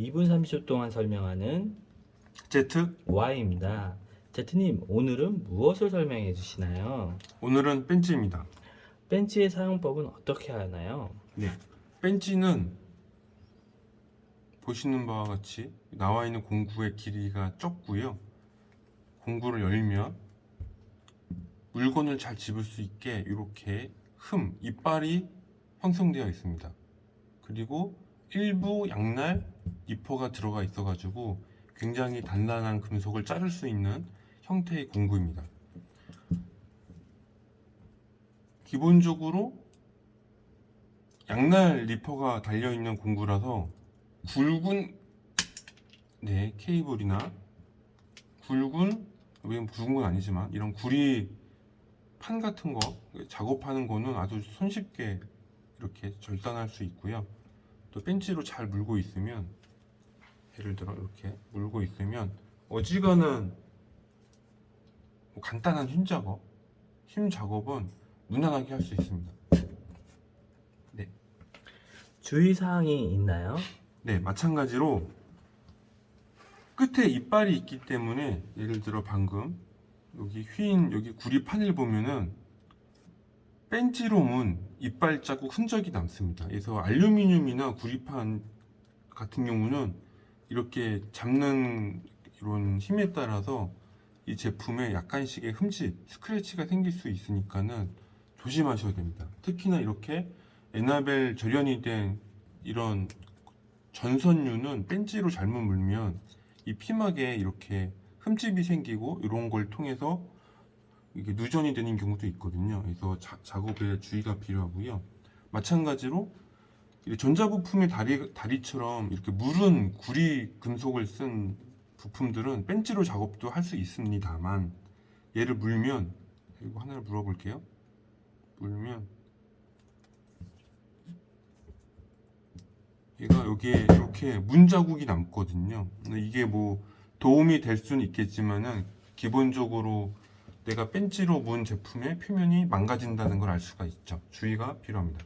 2분 30초 동안 설명하는 제트 Y입니다. 제트님, 오늘은 무엇을 설명해 주시나요? 오늘은 벤치입니다. 벤치의 사용법은 어떻게 하나요? 네. 벤치는 보시는 바와 같이 나와 있는 공구의 길이가 좁고요. 공구를 열면 물건을 잘 집을 수 있게 이렇게 흠, 이빨이 형성되어 있습니다. 그리고 일부 양날 니퍼가 들어가 있어가지고 굉장히 단단한 금속을 자를 수 있는 형태의 공구입니다. 기본적으로 양날 리퍼가 달려 있는 공구라서 굵은 네 케이블이나 굵은 왜 굵은 건 아니지만 이런 구리 판 같은 거 작업하는 거는 아주 손쉽게 이렇게 절단할 수 있고요. 또 벤치로 잘 물고 있으면 예를 들어 이렇게 물고 있으면 어지간한 뭐 간단한 힘 작업, 힘 작업은 무난하게 할 수 있습니다. 주의사항이 있나요? 네, 마찬가지로 끝에 이빨이 있기 때문에 예를 들어 방금 여기 휜 여기 구리 판을 보면은 벤치로 문 이빨 자국 흔적이 남습니다. 그래서 알루미늄이나 구리판 같은 경우는 이렇게 잡는 이런 힘에 따라서 이 제품에 약간씩의 흠집, 스크래치가 생길 수 있으니까는 조심하셔야 됩니다. 특히나 이렇게 에나벨 절연이 된 이런 전선유는 벤치로 잘못 물면 이 피막에 이렇게 흠집이 생기고 이런 걸 통해서 이게 누전이 되는 경우도 있거든요. 그래서 자- 작업에 주의가 필요하고요. 마찬가지로 이 전자 부품의 다리, 다리처럼 이렇게 물은 구리 금속을 쓴 부품들은 벤치로 작업도 할 수 있습니다만 얘를 물면 이거 하나를 물어볼게요. 물면 얘가 여기에 이렇게 문 자국이 남거든요. 이게 뭐 도움이 될 수는 있겠지만은 기본적으로 내가 벤치로 문 제품의 표면이 망가진다는 걸 알 수가 있죠. 주의가 필요합니다.